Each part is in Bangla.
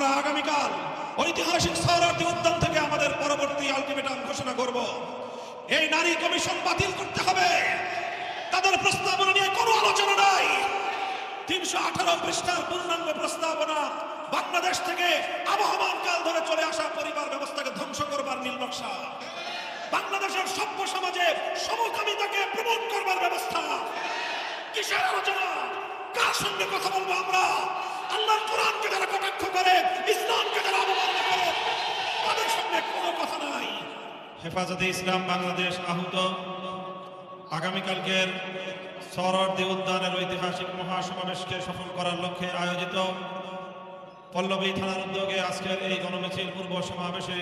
আমরা আগামীকাল ঐতিহাসিক সৌরার্থী উদ্যান থেকে আমাদের পরবর্তী আলটিমেটাম ঘোষণা করব। এই নারী কমিশন বাতিল করতে হবে। তাদের প্রস্তাবনা নিয়ে কোনো আলোচনা নাই। তিনশো আঠারো পৃষ্ঠার পূর্ণাঙ্গ প্রস্তাবনা বাংলাদেশ থেকে আবহমান কাল ধরে চলে আসা পরিবার ব্যবস্থাকে ধ্বংস করবার নীল নকশা। বাংলাদেশের সভ্য সমাজে সমকামিতাকে প্রমোট করবার ব্যবস্থা। কিসের আলোচনা? কার সঙ্গে কথা বলব আমরা? আল্লাহর কোরআনকে যারা কটাক্ষ করে, ইসলামকে যারা অবমাননা করে, তাদের সঙ্গে কোনো কথা নাই। হেফাজতে ইসলাম বাংলাদেশ আহত। আগামীকালকের সরর্দি উদ্যানের ঐতিহাসিক মহাসমাবেশকে সফল করার লক্ষ্যে আয়োজিত পল্লবী থানার উদ্যোগে আজকের এই গণমিছিল পূর্ব সমাবেশে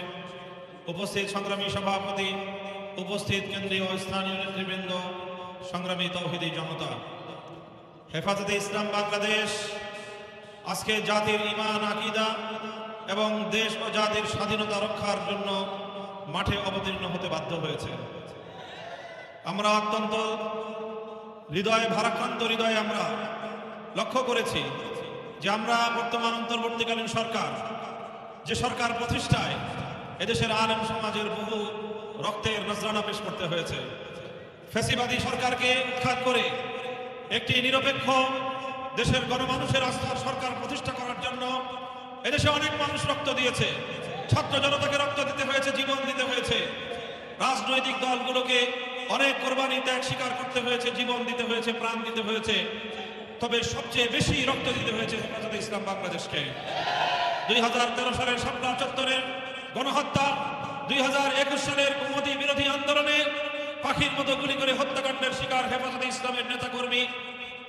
উপস্থিত সংগ্রামী সভাপতি, উপস্থিত কেন্দ্রীয় স্থানীয় নেতৃবৃন্দ, সংগ্রামী তৌহিদি জনতা। হেফাজতে ইসলাম বাংলাদেশ আজকে জাতির ইমান আকিদা এবং দেশ ও জাতির স্বাধীনতা রক্ষার জন্য মাঠে অবতীর্ণ হতে বাধ্য হয়েছে। আমরা অত্যন্ত হৃদয়ে, ভারাক্রান্ত হৃদয়ে আমরা লক্ষ্য করেছি যে আমরা বর্তমান অন্তর্বর্তীকালীন সরকার, যে সরকার প্রতিষ্ঠায় এদেশের আলেম সমাজের বহু রক্তের নজরানা পেশ করতে হয়েছে। ফ্যাসিবাদী সরকারকে উৎখাত করে একটি নিরপেক্ষ দেশের গণমানুষের আস্থার সরকার প্রতিষ্ঠা করার জন্য এদেশে অনেক মানুষ রক্ত দিয়েছে। ছাত্র জনতাকে রক্ত দিতে হয়েছে, জীবন দিতে হয়েছে। রাজনৈতিক দলগুলোকে অনেক কোরবানি ত্যাগ স্বীকার করতে হয়েছে, জীবন দিতে হয়েছে, প্রাণ দিতে হয়েছে। তবে সবচেয়ে বেশি রক্ত দিতে হয়েছে হেফাজতে ইসলাম বাংলাদেশকে। দুই হাজার তেরো সালের সাতটা চত্বরের গণহত্যা, দুই হাজার একুশ সালের কুমতি বিরোধী আন্দোলনে পাখির মতো গুলি করে হত্যাকাণ্ডের শিকার হেফাজতে ইসলামের নেতাকর্মী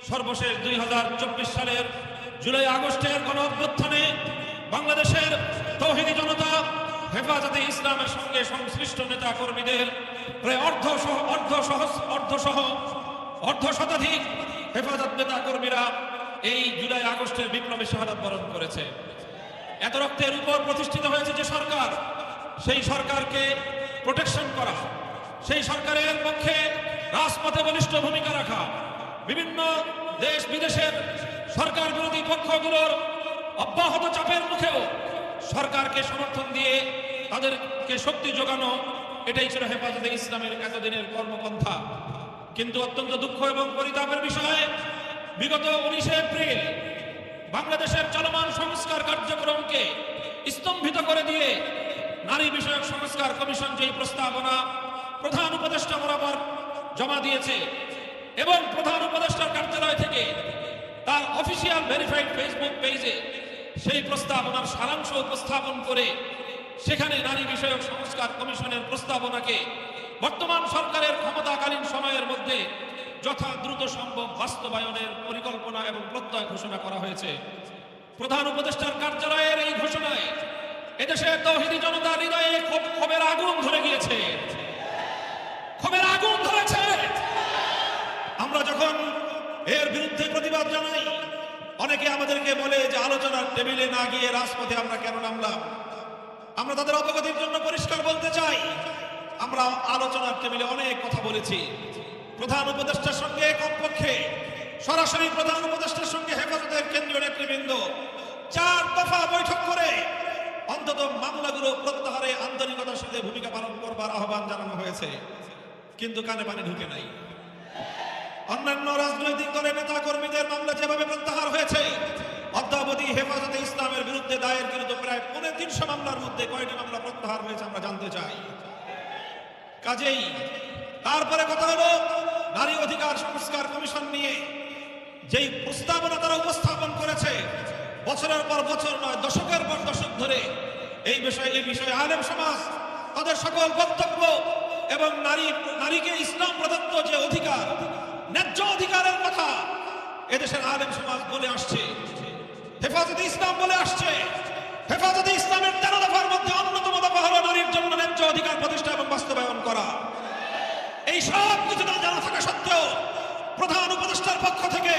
সর্বশেষ দুই হাজার চব্বিশ সালের জুলাই আগস্টের গণ অভ্যুত্থানে বাংলাদেশের তৌহিদি জনতা, হেফাজতে ইসলামের সঙ্গে সংশ্লিষ্ট নেতা কর্মীদের প্রায় অর্ধ অর্ধ সহ অর্ধ সহ অর্ধ শতাধিক হেফাজত নেতা কর্মীরা এই জুলাই আগস্টের বিপ্লবী শাহাদাত বরণ করেছে। এত রক্তের উপর প্রতিষ্ঠিত হয়েছে যে সরকার, সেই সরকারকে প্রোটেকশন করা, সেই সরকারের পক্ষে রাজপথে বলিষ্ঠ ভূমিকা রাখা, বিভিন্ন দেশ বিদেশের সরকার বিরোধী পক্ষগুলোর অব্যাহত চাপের মুখেও সরকারকে সমর্থন দিয়ে তাদেরকে শক্তি যোগানো, এটাই ছিল হেফাজতে ইসলামের এতদিনের কর্মপন্থা। কিন্তু অত্যন্ত দুঃখ এবং পরিতাপের বিষয়ে, বিগত উনিশে এপ্রিল বাংলাদেশের চলমান সংস্কার কার্যক্রমকে স্তম্ভিত করে দিয়ে নারী বিষয়ক সংস্কার কমিশন যেই প্রস্তাবনা প্রধান উপদেষ্টা বরাবর জমা দিয়েছে এবং প্রধান উপদেষ্টার কার্যালয় থেকে তার অফিসিয়াল ভেরিফাইড ফেসবুক পেজে সেই প্রস্তাবনার সারাংশ উপস্থাপন করে সেখানে নারী বিষয়ক সংস্কার কমিশনের প্রস্তাবনাকে বর্তমান সরকারের ক্ষমতাকালীন সময়ের মধ্যে যথা দ্রুত সম্ভব বাস্তবায়নের পরিকল্পনা এবং প্রত্যয় ঘোষণা করা হয়েছে। প্রধান উপদেষ্টার কার্যালয়ের এই ঘোষণায় এদেশে তৌহিদি জনতার হৃদয়ে ক্ষোভ ক্ষোভের আগুন ধরে গিয়েছে। ক্ষোভের আগুন ধরেছে। যখন এর বিরুদ্ধে প্রতিবাদ জানাই। অনেকে আমাদেরকে বলে যে আলোচনার টেবিলে না গিয়ে রাজপথে আমরা কেন নামলাম? আমরা তাদের অবগতির জন্য পরিষ্কার বলতে চাই। আমরা আলোচনার টেবিলে অনেক কথা বলেছি। প্রধান উপদেষ্টার সঙ্গে কমপক্ষে, সরাসরি প্রধান উপদেষ্টার সঙ্গে হেফাজতের কেন্দ্রীয় নেতৃবৃন্দ চার দফা বৈঠক করে অন্তত মামলাগুলো প্রত্যাহারে আন্তরিকতার সাথে ভূমিকা পালন করবার আহ্বান জানানো হয়েছে। কিন্তু কানে পানি ঢুকে নাই। অন্যান্য রাজনৈতিক দলের নেতা কর্মীদের মামলা যেভাবে প্রত্যাহার হয়েছে, অদ্যাবধি হেফাজতে ইসলামের বিরুদ্ধে দায়েরকৃত প্রায় পৌনে তিনশো মামলার মধ্যে কয়টি মামলা প্রত্যাহার হয়েছে আমরা জানতে চাই। কাজেই, তারপরে কথা হলো, নারী অধিকার সংস্কার কমিশন নিয়ে যেই প্রস্তাবনা তারা উপস্থাপন করেছে, বছরের পর বছর নয়, দশকের পর দশক ধরে এই বিষয়ে এই বিষয়ে আলেম সমাজ, তাদের সকল বক্তব্য এবং নারী, নারীকে ইসলাম প্রদত্ত যে অধিকার ন্যায্য অধিকারের কথা এদেশের আলেম সমাজ বলে আসছে। হেফাজতে ইসলাম বলে আসছে। হেফাজতে ইসলামের তেরো দফার মধ্যে অন্যতম দফা হলো নারীর জন্য ন্যায্য অধিকার প্রতিষ্ঠা এবং বাস্তবায়ন করা। এই সব কিছু না জানা থাকা সত্ত্বেও প্রধান উপদেষ্টার পক্ষ থেকে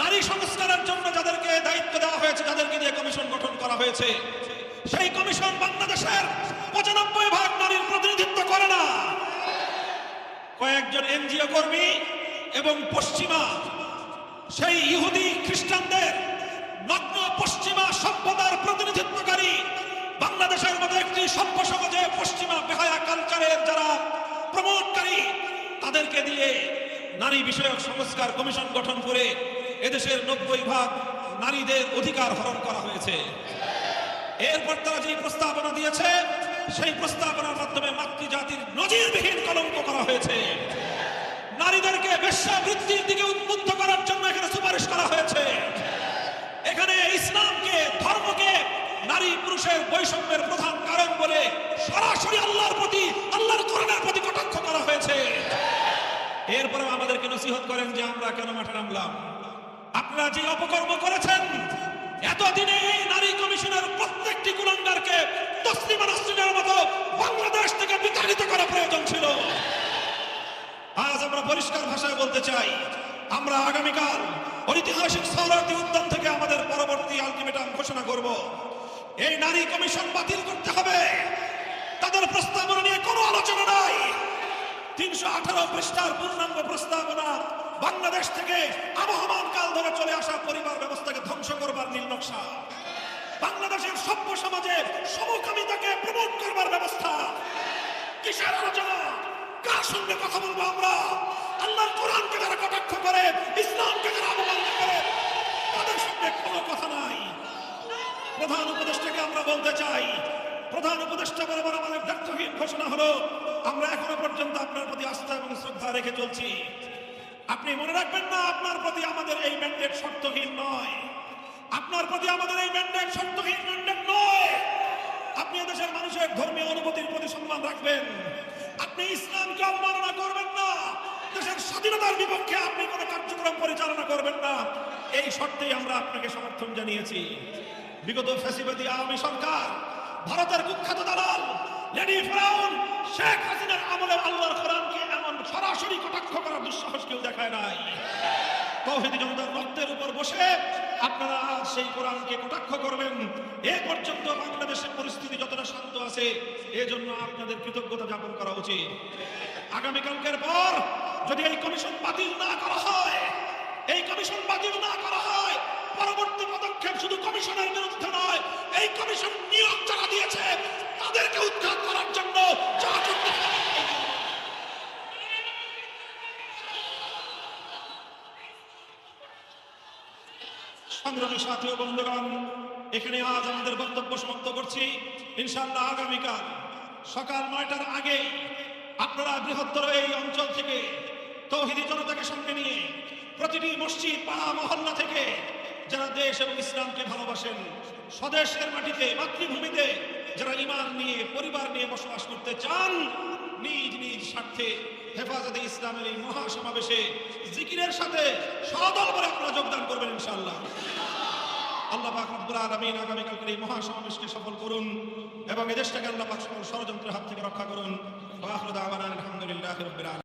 নারী সংস্কারের জন্য যাদেরকে দায়িত্ব দেওয়া হয়েছে যাদেরকে দিয়ে কমিশন গঠন করা হয়েছে। সেই কমিশন বাংলাদেশের পঁচানব্বই ভাগ নারীর প্রতিনিধিত্ব করে না। কয়েকজন এনজিও কর্মী এবং পশ্চিমা, সেই ইহুদি খ্রিস্টানদের নগ্ন পশ্চিমা সভ্যতার প্রতিনিধিত্বকারী বাংলাদেশের মতো একটি সভ্য সমাজে পশ্চিমা বেহায়া কালচারের যারা প্রমোটকারী তাদেরকে দিয়ে নারী বিষয়ক সংস্কার কমিশন গঠন করে এদেশের নব্বই ভাগ নারীদের অধিকার হরণ করা হয়েছে। এরপর তারা যে প্রস্তাবনা দিয়েছে, সেই প্রস্তাবনার মাধ্যমে মাতৃজাতির নজিরবিহীন কলঙ্ক করা হয়েছে। নারীদেরকে বেশ্যাবৃত্তির দিকে উদ্বুদ্ধ করার জন্য এখানে সুপারিশ করা হয়েছে। এখানে ইসলামকে, ধর্মকে নারী পুরুষের বৈষম্যের প্রধান কারণ বলে সরাসরি আল্লাহর প্রতি, আল্লাহর করোনার প্রতি কটাক্ষ করা হয়েছে। এরপরে আমাদেরকে নসিহত করেন যে আমরা কেন মাঠে নামলাম? আপনারা যে অপকর্ম করেছেন, এতদিনে এই নারী কমিশনের প্রত্যেকটি কুলঙ্গারকে তসলিমা নাসরিনের মতো বাংলাদেশ থেকে বিতাড়িত করা প্রয়োজন ছিল। আমরা পরিষ্কার ভাষায় বলতে চাই, আমরা আগামীকাল ঐতিহাসিক সৌরার্দি উদ্যান থেকে আমাদের পরবর্তী আলটিমেটাম ঘোষণা করব। এই নারী কমিশন বাতিল করতে হবে। তাদের প্রস্তাবনা নিয়ে কোনো আলোচনা নাই। তিনশো আঠারো পৃষ্ঠার পূর্ণাঙ্গ প্রস্তাবনা বাংলাদেশ থেকে আবহমান কাল ধরে চলে আসা পরিবার ব্যবস্থাকে ধ্বংস করবার নীল নকশা। বাংলাদেশের সভ্য সমাজে সমকামিতাকে প্রমোট করবার ব্যবস্থা। কিসের আলোচনা? কার সঙ্গে কথা বলব আমরা। আল্লাহর কোরআনকে যারা কটাক্ষ করে, ইসলামকে যারা অবমাননা করে, তাদের সঙ্গে কোনো কথা নাই। প্রধান উপদেষ্টাকে আমরা বলতে চাই। প্রধান উপদেষ্টা বরাবর আমাদের দায়িত্বহীন ঘোষণা হলো, আমরা এখনও পর্যন্ত আপনার প্রতি আস্থা এবং শ্রদ্ধা রেখে চলছি। আপনি মনে রাখবেন না, আপনার প্রতি আমাদের এই ম্যান্ডেট শর্তহীন নয়। আপনার প্রতি আমাদের এই ম্যান্ডেট শর্তহীন ম্যান্ডেট নয়। আপনি দেশের মানুষের ধর্মীয় অনুভূতির প্রতি সম্মান রাখবেন। আপনি ইসলামকে অবমাননা করবেন না, দেশের স্বাধীনতার বিপক্ষে আপনি কোনো কার্যক্রম পরিচালনা করবেন না। এই শর্তেই আমরা আপনাকে সমর্থন জানিয়েছি। বিগত ফ্যাসিবাদী আওয়ামী সরকার, ভারতের কুখ্যাত দালাল, লেডি ফেরাউন, শেখ হাসিনার আমলে আল্লাহর কোরআনকে এমন সরাসরি কটাক্ষ করার দুঃসাহস কেউ দেখায় নাই। তৌহিদি জনতার রক্তের উপর বসে আপনারা সেই কোরআনকে কটাক্ষ করবেন। এ পর্যন্ত বাংলাদেশের পরিস্থিতি যতটা শান্ত আছে এজন্য আপনাদের কৃতজ্ঞতা জ্ঞাপন করা উচিত। আগামীকালকের পর যদি এই কমিশন বাতিল না করা হয়, এই কমিশন বাতিল না করা হয়, পরবর্তী পদক্ষেপ শুধু কমিশনের বিরুদ্ধে নয়, এই কমিশন নিয়োগ যারা দিয়েছে, তাদেরকে উদ্ধার করার জন্য সংগ্রামী সাথী বন্ধুগণ এখানে আজ আমাদের বক্তব্য সমাপ্ত করছি। ইনশাআল্লাহ আগামীকাল সকাল নয়টার আগে আপনারা বৃহত্তর এই অঞ্চল থেকে তৌহিদি জনতাকে সঙ্গে নিয়ে প্রতিটি মসজিদ, পাড়া, মহল্লা থেকে যারা দেশ এবং ইসলামকে ভালোবাসেন, স্বদেশের মাটিতে, মাতৃভূমিতে যারা ইমান নিয়ে, পরিবার নিয়ে বসবাস করতে চান, নিজ নিজ স্বার্থে হেফাজতে ইসলামের এই মহা সমাবেশে জিকিরের সাথে সদল করে আপনারা যোগদান করবেন ইনশাআল্লাহ। আল্লাহ পাক রব্বুল আলামিন আগামীকালকের এই মহা সমাবেশকে সফল করুন এবং এদেশটাকে আল্লাহ পাক সকল ষড়যন্ত্রের হাত থেকে রক্ষা করুন। ওয়া আখিরু দাওয়ানা আলহামদুলিল্লাহি রাব্বিল আলামিন।